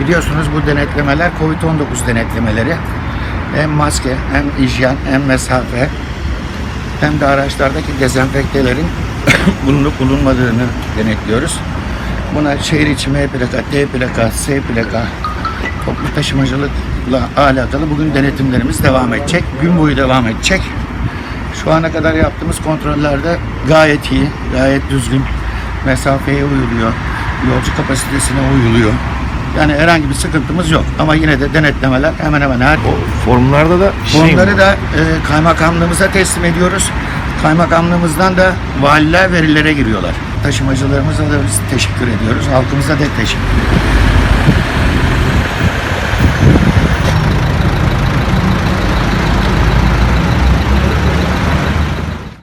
Biliyorsunuz bu denetlemeler Covid-19 denetlemeleri. Hem maske, hem hijyen, hem mesafe, hem de araçlardaki dezenfektelerin bulunup bulunmadığını denetliyoruz. Buna şehir içi M plaka, T plaka, S plaka, toplu taşımacılıkla alakalı bugün denetimlerimiz devam edecek. Gün boyu devam edecek. Şu ana kadar yaptığımız kontrollerde gayet iyi, gayet düzgün. Mesafeye uyuluyor, yolcu kapasitesine uyuluyor. Yani herhangi bir sıkıntımız yok. Ama yine de denetlemeler hemen hemen her O formlarda da şey mi? Onları da e, kaymakamlığımıza teslim ediyoruz. Kaymakamlığımızdan da valiler verilere giriyorlar. Taşımacılarımıza da biz teşekkür ediyoruz. Halkımıza da teşekkür ediyoruz.